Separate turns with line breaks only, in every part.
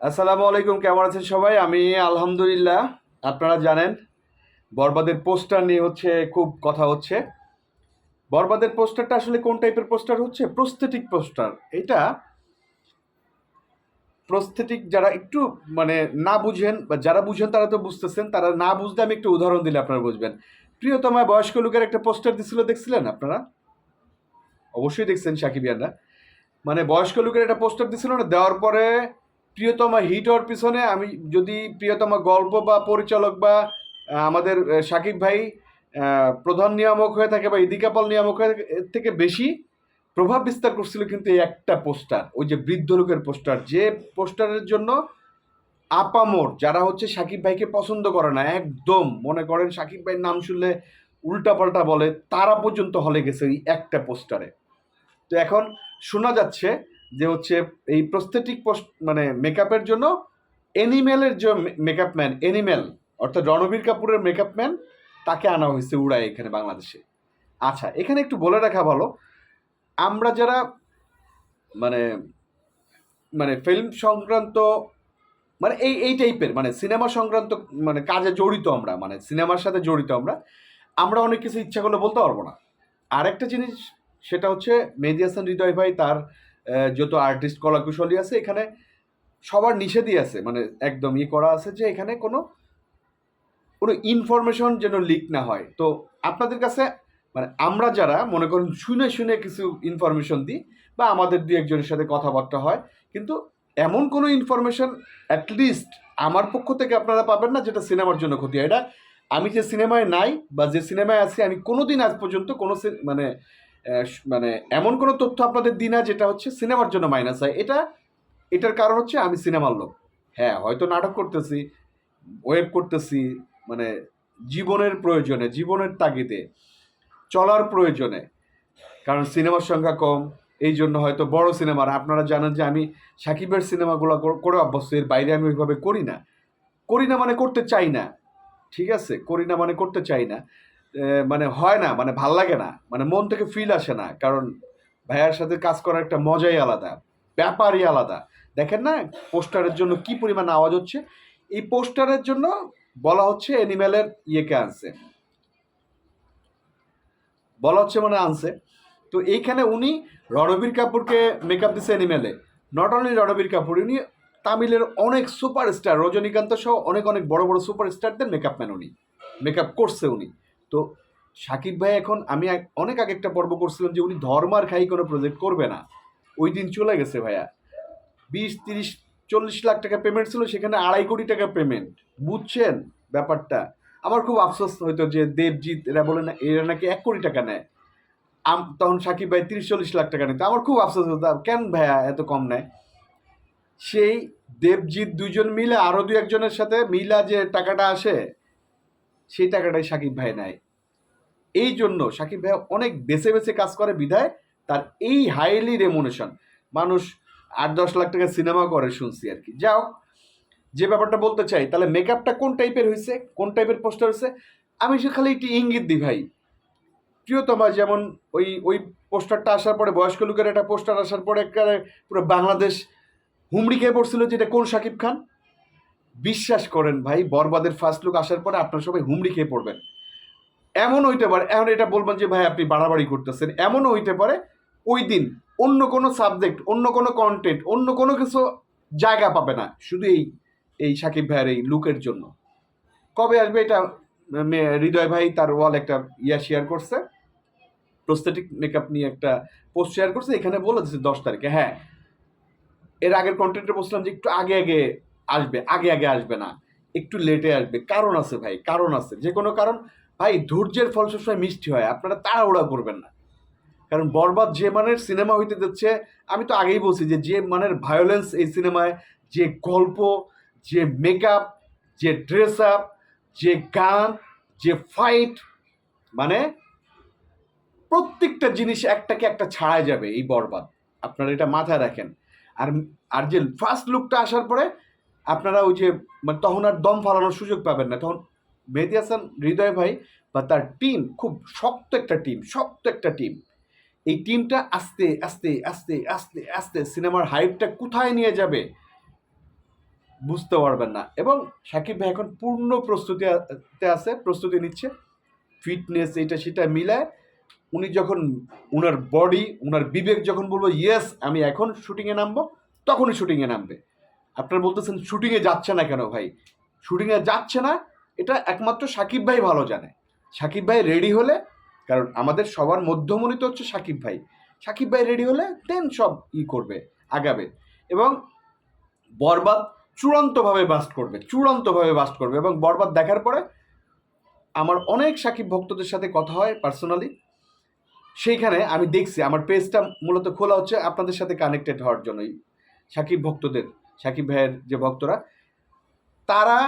আসসালামু আলাইকুম, কেমন আছেন সবাই? আমি আলহামদুলিল্লাহ, আপনারা জানেন, বরবাদের পোস্টার নিয়ে হচ্ছে খুব কথা হচ্ছে। বরবাদের পোস্টারটা আসলে কোন টাইপের পোস্টার হচ্ছে? Prosthetic poster. এটা প্রস্থেটিক, যারা একটু মানে না বুঝেন, বা যারা বুঝেন তারা তো বুঝতেছেন, তারা না বুঝতে আমি একটু উদাহরণ দিলে আপনারা বুঝবেন। প্রিয়তমা বয়স্ক লোকের একটা পোস্টার দিছিল, দেখছিলেন আপনারা? অবশ্যই দেখছেন সাকিবিয়ানরা মানে বয়স্ক লোকের একটা পোস্টার দিছিল না, দেওয়ার পরে প্রিয়তমা হিট হওয়ার পিছনে আমি যদি প্রিয়তমা গল্প বা পরিচালক বা আমাদের সাকিব ভাই প্রধান নিয়ামক হয়ে থাকে বা ইদিকাপাল নিয়ামক হয়ে থাকে, এর থেকে বেশি প্রভাব বিস্তার করছিল কিন্তু এই একটা পোস্টার, ওই যে বৃদ্ধ লোকের পোস্টার। যে পোস্টারের জন্য আপামোর, যারা হচ্ছে সাকিব ভাইকে পছন্দ করে না, একদম মনে করেন সাকিব ভাইয়ের নাম শুনলে উল্টাপাল্টা বলে, তারা পর্যন্ত হলে গেছে ওই একটা পোস্টারে। তো এখন শোনা যাচ্ছে যে হচ্ছে এই প্রস্থেটিক মানে মেকআপের জন্য এনিমেলের যে মেকআপ ম্যান এনিমেল অর্থাৎ রণবীর কাপুরের মেকআপ ম্যান তাকে আনা হয়েছে উড়ায় এখানে বাংলাদেশে। আচ্ছা এখানে একটু বলে রাখা ভালো, আমরা যারা মানে মানে ফিল্ম সংক্রান্ত মানে এই এই টাইপের মানে সিনেমা সংক্রান্ত মানে কাজে জড়িত আমরা মানে সিনেমার সাথে জড়িত আমরা আমরা অনেক কিছু ইচ্ছা করলে বলতে পারব না। আরেকটা জিনিস, সেটা হচ্ছে মেহেদি হাসান হৃদয় ভাই তার যত আর্টিস্ট কলাকুশলী আছে, এখানে সবার নিষেধই আছে। মানে একদম ই করা আছে যে এখানে কোনো কোনো ইনফরমেশন যেন লিক না হয়। তো আপনাদের কাছে মানে আমরা যারা, মনে করেন, শুনে শুনে কিছু ইনফরমেশন দিই বা আমাদের দু একজনের সাথে কথাবার্তা হয়, কিন্তু এমন কোনো ইনফরমেশন অ্যাটলিস্ট আমার পক্ষ থেকে আপনারা পাবেন না যেটা সিনেমার জন্য ক্ষতি হয়। এটা আমি যে সিনেমায় নাই বা যে সিনেমায় আছি, আমি কোনো দিন আজ পর্যন্ত কোনো মানে মানে এমন কোনো তথ্য আপনাদের দিই না যেটা হচ্ছে সিনেমার জন্য মাইনাস হয়। এটা, এটার কারণ হচ্ছে আমি সিনেমার লোক। হ্যাঁ হয়তো নাটক করতেছি ওয়েব করতেছি মানে জীবনের প্রয়োজনে, জীবনের তাগিদে, চলার প্রয়োজনে, কারণ সিনেমার সংখ্যা কম, এই জন্য হয়তো বড় সিনেমার। আপনারা জানেন যে আমি সাকিবের সিনেমাগুলো করে অভ্যস্ত, এর বাইরে আমি ওইভাবে করি না। করি না মানে করতে চাই না। ঠিক আছে, করি না মানে করতে চাই না। মানে হয় না মানে ভালো লাগে না মানে মন থেকে ফিল আসে না, কারণ ভাইয়ার সাথে কাজ করার একটা মজাই আলাদা, ব্যাপারই আলাদা। দেখেন না, পোস্টারের জন্য কি পরিমাণ আওয়াজ হচ্ছে? এই পোস্টারের জন্য বলা হচ্ছে অ্যানিম্যালের ইয়েকে আনছে। বলা হচ্ছে মানে আনছে। তো এইখানে উনি রণবীর কাপুরকে মেকআপ দিচ্ছে অ্যানিমেলে নট অনলি রণবীর কাপুর, উনি তামিলের অনেক সুপারস্টার রজনীকান্ত সহ অনেক অনেক বড় বড় সুপারস্টারদের মেকআপ ম্যান উনি। মেকআপ করছে উনি। তো সাকিব ভাই এখন আমি অনেক আগে একটা পর্ব করছিলাম যে উনি ধর্মার খাই কোনো প্রজেক্ট করবে না। ওই দিন চলে গেছে ভাইয়া। বিশ, তিরিশ, চল্লিশ লাখ টাকা পেমেন্ট ছিল, সেখানে আড়াই কোটি টাকা পেমেন্ট বুঝছেন ব্যাপারটা? আমার খুব আফসোস হইতো যে দেবজিৎ, এরা বলে না এরা নাকি এক কোটি টাকা নেয়। আম তখন সাকিব ভাই তিরিশ, চল্লিশ লাখ টাকা নিত আমার খুব আফসোস হতো কেন ভাইয়া এত কম নেয়? সেই দেবজিৎ দুজন মিলে আরও দু একজনের সাথে মিলা যে টাকাটা আসে সেই টাকাটাই সাকিব ভাই নেয়। এই জন্য সাকিব ভাই অনেক বেছে বেছে কাজ করে বিধায় তার এই হাইলি রেমুনেশন মানুষ আট দশ লাখ টাকা সিনেমা করে শুনছি আর কি। যাও যে ব্যাপারটা বলতে চাই, তাহলে মেকআপটা কোন টাইপের হয়েছে কোন টাইপের পোস্টার হয়েছে আমি সে খালি একটি ইঙ্গিত দিই ভাই। প্রিয়তমা যেমন ওই ওই পোস্টারটা আসার পরে, বয়স্ক লোকের একটা পোস্টার আসার পরে একটা পুরো বাংলাদেশ হুমড়ি খেয়ে পড়ছিল যে এটা কোন শাকিব খান? বিশ্বাস করেন ভাই, বরবাদের ফার্স্ট লুক আসার পরে আপনার সবাই হুমড়ি খেয়ে পড়বেন। এমন হইতে পারে, এখন এটা বলবেন যে ভাই আপনি বাড়াবাড়ি করতেছেন, এমনও হইতে পারে ওই দিন অন্য কোনো সাবজেক্ট অন্য কোনো কন্টেন্ট অন্য কোনো কিছু জায়গা পাবে না, শুধু এই এই সাকিব ভাইয়ের এই লুকের জন্য। কবে আসবে এটা হৃদয় ভাই তার ওয়াল একটা ইয়া শেয়ার করছে প্রস্থেটিক মেকআপ নিয়ে একটা পোস্ট শেয়ার করছে, এখানে বলে দিচ্ছে দশ তারিখে হ্যাঁ। এর আগের কন্টেন্টে বলছিলাম যে একটু আগে আগে আসবে, আগে আগে আসবে না। একটু লেটে আসবে। কারণ আছে ভাই, কারণ আছে। যে কোনো কারণ, ভাই, ধৈর্যের ফল সবসময় মিষ্টি হয়। আপনারা তাড়াহুড়া করবেন না। কারণ বরবাদ যে মানের সিনেমা হইতে যাচ্ছে, আমি তো আগেই বলছি যে যে মানের ভায়োলেন্স এই সিনেমায়, যে গল্প, যে মেকআপ যে ড্রেস আপ যে গান, যে ফাইট মানে প্রত্যেকটা জিনিস একটাকে একটা ছাড়াই যাবে এই বরবাদ। আপনারা এটা মাথায় রাখেন। আর আর যে ফার্স্ট লুকটা আসার পরে আপনারা ওই যে মানে তখন আর দম ফালানোর সুযোগ পাবেন না। তখন মেহেদি হাসান, হৃদয় ভাই বা তার টিম খুব শক্ত একটা টিম শক্ত একটা টিম এই টিমটা আস্তে আস্তে আস্তে আস্তে আস্তে সিনেমার হাইপটা কোথায় নিয়ে যাবে বুঝতে পারবেন না। এবং সাকিব ভাই এখন পূর্ণ প্রস্তুতিতে আছে, প্রস্তুতি নিচ্ছে। ফিটনেস এটা সেটা মিলায়। উনি যখন উনার বডি উনার বিবেক যখন বলব ইয়েস আমি এখন শুটিংয়ে নামবো, তখনই শুটিংয়ে নামবে। আপনারা বলতেছেন শুটিংয়ে যাচ্ছে না কেন ভাই? শুটিংয়ে যাচ্ছে না, এটা একমাত্র সাকিব ভাই ভালো জানে। সাকিব ভাই রেডি হলে, কারণ আমাদের সবার মধ্যমণি তো হচ্ছে সাকিব ভাই। সাকিব ভাই রেডি হলে দেন সব ই করবে, আগাবে। এবং বরবাদ চূড়ান্তভাবে বাস্ট করবে, চূড়ান্তভাবে বাস্ট করবে। এবং বরবাদ দেখার পরে, আমার অনেক সাকিব ভক্তদের সাথে কথা হয় পার্সোনালি সেইখানে আমি দেখছি, আমার পেজটা মূলত খোলা হচ্ছে আপনাদের সাথে কানেক্টেড হওয়ার জন্যই, সাকিব ভক্তদের। সাকিব ভাইয়ের যে ভক্তরা, তারা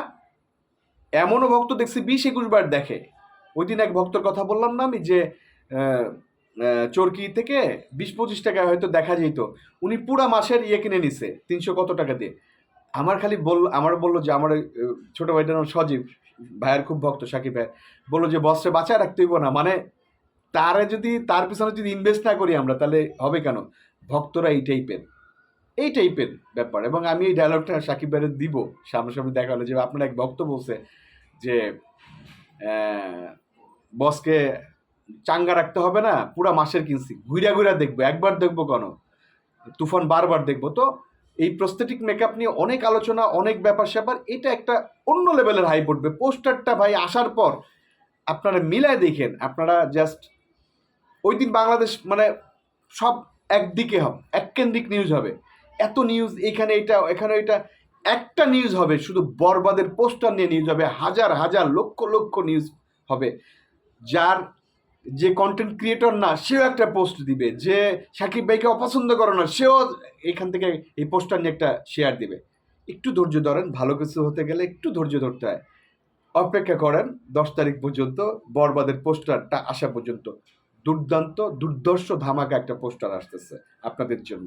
এমনও ভক্ত দেখছি বিশ একুশ বার দেখে। ওই দিন এক ভক্তর কথা বললাম না আমি যে চরকি থেকে বিশ পঁচিশ টাকায় হয়তো দেখা যেত। উনি পুরা মাসের ইয়ে কিনে নিছে, তিনশো কত টাকা দিয়ে। আমার খালি বল, আমার বলল যে, আমার ছোট ভাইটার নাম সজীব, ভাইয়ের খুব ভক্ত সাকিব ভাই। বলল যে বসে বাঁচায় রাখতে হইব না। মানে তারে যদি, তার পিছনে যদি ইনভেস্ট না করি আমরা, তাহলে হবে কেন? ভক্তরা এই টাইপের এই টাইপের ব্যাপার এবং আমি এই ডায়লগটা সাকিব ভাইয়ের দিব। সামনাসামনি দেখা হলো যে আপনার এক ভক্ত বলছে যে বসকে চাঙ্গা রাখতে হবে না, পুরা মাসের কিনছি। ঘুরা ঘুরা দেখব, একবার দেখব কেন? তুফান বারবার দেখব। তো এই প্রস্থেটিক মেকআপ নিয়ে অনেক আলোচনা, অনেক ব্যাপার স্যাপার এটা একটা অন্য লেভেলের হাই পড়বে। পোস্টারটা ভাই আসার পর আপনারা মিলায় দেখেন, আপনারা জাস্ট ওই দিন বাংলাদেশ মানে সব একদিকে হবে, এককেন্দ্রিক নিউজ হবে। এত নিউজ এখানে এটা এখানে এটা। একটা নিউজ হবে, শুধু বরবাদের পোস্টার নিয়ে নিউজ হবে, হাজার হাজার, লক্ষ লক্ষ নিউজ হবে। যার যে কন্টেন্ট ক্রিয়েটর না, সেও একটা পোস্ট দিবে। যে সাকিব ভাইকে অপছন্দ করে না, সেও এখান থেকে এই পোস্টার নিয়ে একটা শেয়ার দিবে। একটু ধৈর্য ধরেন, ভালো কিছু হতে গেলে একটু ধৈর্য ধরতে হয়। অপেক্ষা করেন, দশ তারিখ পর্যন্ত বরবাদের পোস্টারটা আসা পর্যন্ত। দুর্দান্ত দুর্দর্শ ধামাকা একটা পোস্টার আসতেছে আপনাদের জন্য।